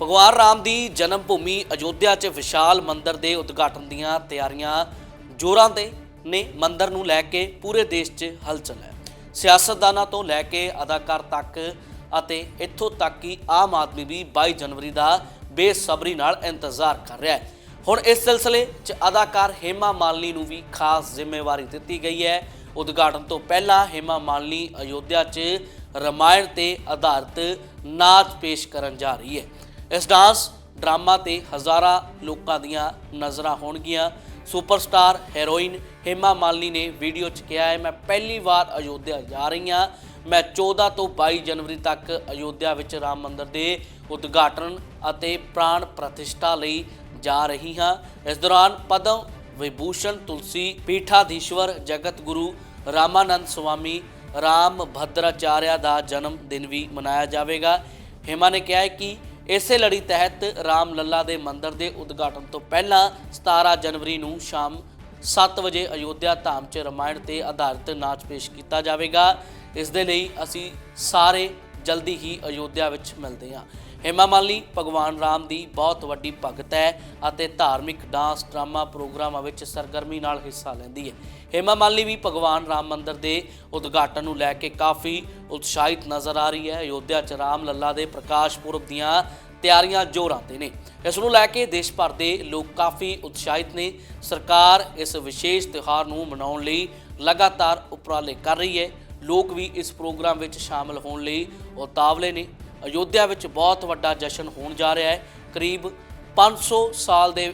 ਭਗਵਾਨ ਰਾਮ ਦੀ ਜਨਮ ਭੂਮੀ ਅਯੋਧਿਆ 'ਚ ਵਿਸ਼ਾਲ ਮੰਦਿਰ ਦੇ ਉਦਘਾਟਨ ਦੀਆਂ ਤਿਆਰੀਆਂ ਜ਼ੋਰਾਂ ਤੇ ਨੇ ਮੰਦਿਰ ਨੂੰ ਲੈ ਕੇ ਪੂਰੇ ਦੇਸ਼ 'ਚ ਹਲਚਲ ਹੈ। ਸਿਆਸਤਦਾਨਾਂ ਤੋਂ ਲੈ ਕੇ ਅਦਾਕਾਰ ਤੱਕ ਅਤੇ ਇੱਥੋਂ ਤੱਕ ਕਿ ਆਮ ਆਦਮੀ ਵੀ 22 ਜਨਵਰੀ ਦਾ ਬੇਸਬਰੀ ਨਾਲ ਇੰਤਜ਼ਾਰ ਕਰ ਰਿਹਾ ਹੈ। ਹੁਣ ਇਸ ਸਿਲਸਿਲੇ 'ਚ ਅਦਾਕਾਰ ਹੇਮਾ ਮਾਲਨੀ ਨੂੰ ਵੀ ਖਾਸ ਜ਼ਿੰਮੇਵਾਰੀ ਦਿੱਤੀ ਗਈ ਹੈ। ਉਦਘਾਟਨ ਤੋਂ ਪਹਿਲਾਂ ਹੇਮਾ ਮਾਲਨੀ ਅਯੋਧਿਆ 'ਚ ਰਮਾਇਣ ਤੇ ਆਧਾਰਿਤ ਨਾਚ ਪੇਸ਼ ਕਰਨ ਜਾ ਰਹੀ ਹੈ। ਇਸ ਡਾਂਸ ਡਰਾਮਾ ਤੇ ਹਜ਼ਾਰਾਂ ਲੋਕਾਂ ਦੀਆਂ ਨਜ਼ਰਾਂ ਹੋਣਗੀਆਂ। ਸੁਪਰਸਟਾਰ, ਹੈਰੋਇਨ ਹੇਮਾ ਮਾਲਨੀ ਨੇ ਵੀਡੀਓ 'ਚ ਕਿਹਾ ਹੈ, ਮੈਂ ਪਹਿਲੀ ਵਾਰ ਅਯੋਧਿਆ ਜਾ ਰਹੀ ਹਾਂ। ਮੈਂ 14 ਤੋਂ 22 ਜਨਵਰੀ ਤੱਕ ਅਯੋਧਿਆ ਵਿੱਚ ਰਾਮ ਮੰਦਿਰ ਦੇ ਉਦਘਾਟਨ ਅਤੇ ਪ੍ਰਾਣ ਪ੍ਰਤਿਸ਼ਠਾ ਲਈ ਜਾ ਰਹੀ ਹਾਂ। ਇਸ ਦੌਰਾਨ ਪਦਮ ਵਿਭੂਸ਼ਣ, ਤੁਲਸੀ ਪੀਠਾਧੀਸ਼ਵਰ, ਜਗਤ ਗੁਰੂ ਰਾਮਾਨੰਦ ਸਵਾਮੀ, ਰਾਮ ਭਦਰਾਚਾਰਿਆ ਦਾ ਜਨਮ ਦਿਨ ਵੀ ਮਨਾਇਆ ਜਾਵੇਗਾ। ਹੇਮਾ ਨੇ ਕਿਹਾ ਹੈ ਕਿ ਇਸੇ ਲੜੀ ਤਹਿਤ ਰਾਮ ਲੱਲਾ ਦੇ ਮੰਦਿਰ ਦੇ ਉਦਘਾਟਨ ਤੋਂ ਪਹਿਲਾਂ 17 ਜਨਵਰੀ ਨੂੰ ਸ਼ਾਮ 7 ਵਜੇ ਅਯੋਧਿਆ ਧਾਮ 'ਚ ਰਮਾਇਣ ਤੇ ਆਧਾਰਿਤ ਨਾਚ ਪੇਸ਼ ਕੀਤਾ ਜਾਵੇਗਾ। ਇਸ ਦੇ ਲਈ ਅਸੀਂ ਸਾਰੇ ਜਲਦੀ ਹੀ ਅਯੋਧਿਆ ਵਿੱਚ ਮਿਲਦੇ ਹਾਂ। ਹੇਮਾ ਮਾਲੀ, ਭਗਵਾਨ ਰਾਮ ਦੀ ਬਹੁਤ ਵੱਡੀ ਭਗਤ ਹੈ ਅਤੇ ਧਾਰਮਿਕ ਡਾਂਸ, ਡਰਾਮਾ ਪ੍ਰੋਗਰਾਮਾਂ ਵਿੱਚ ਸਰਗਰਮੀ ਨਾਲ ਹਿੱਸਾ ਲੈਂਦੀ ਹੈ। ਹੇਮਾ ਮਾਲੀ ਵੀ ਭਗਵਾਨ ਰਾਮ ਮੰਦਿਰ ਦੇ ਉਦਘਾਟਨ ਨੂੰ ਲੈ ਕੇ ਕਾਫੀ ਉਤਸ਼ਾਹਿਤ ਨਜ਼ਰ ਆ ਰਹੀ ਹੈ। ਅਯੋਧਿਆ 'ਚ ਰਾਮ ਲੱਲਾ ਦੇ ਪ੍ਰਕਾਸ਼ ਪੁਰਬ ਦੀਆਂ ਤਿਆਰੀਆਂ ਜ਼ੋਰਾਂ ਤੇ ਨੇ। ਇਸ ਨੂੰ ਲੈ ਕੇ ਦੇਸ਼ ਭਰ ਦੇ ਲੋਕ ਕਾਫੀ ਉਤਸ਼ਾਹਿਤ ਨੇ। ਸਰਕਾਰ ਇਸ ਵਿਸ਼ੇਸ਼ ਤਿਉਹਾਰ ਨੂੰ ਮਨਾਉਣ ਲਈ ਲਗਾਤਾਰ ਉਪਰਾਲੇ ਕਰ ਰਹੀ ਹੈ। ਲੋਕ ਵੀ ਇਸ ਪ੍ਰੋਗਰਾਮ ਵਿੱਚ ਸ਼ਾਮਲ ਹੋਣ ਲਈ ਉਤਾਵਲੇ ਨੇ। ਅਯੋਧਿਆ ਵਿੱਚ ਬਹੁਤ ਵੱਡਾ ਜਸ਼ਨ ਹੋਣ ਜਾ ਰਿਹਾ ਹੈ। ਕਰੀਬ 500 ਸਾਲ ਦੇ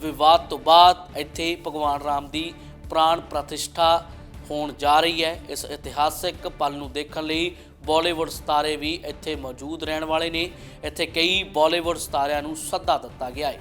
ਵਿਵਾਦ ਤੋਂ ਬਾਅਦ ਇੱਥੇ ਭਗਵਾਨ ਰਾਮ ਦੀ ਪ੍ਰਾਣ ਪ੍ਰਤਿਸ਼ਠਾ ਹੋਣ ਜਾ ਰਹੀ ਹੈ। ਇਸ ਇਤਿਹਾਸਿਕ ਪਲ ਨੂੰ ਦੇਖਣ ਲਈ ਬਾਲੀਵੁੱਡ ਸਿਤਾਰੇ ਵੀ ਇੱਥੇ ਮੌਜੂਦ ਰਹਿਣ ਵਾਲੇ ਨੇ। ਇੱਥੇ ਕਈ ਬਾਲੀਵੁੱਡ ਸਤਾਰਿਆਂ ਨੂੰ ਸੱਦਾ ਦਿੱਤਾ ਗਿਆ ਹੈ।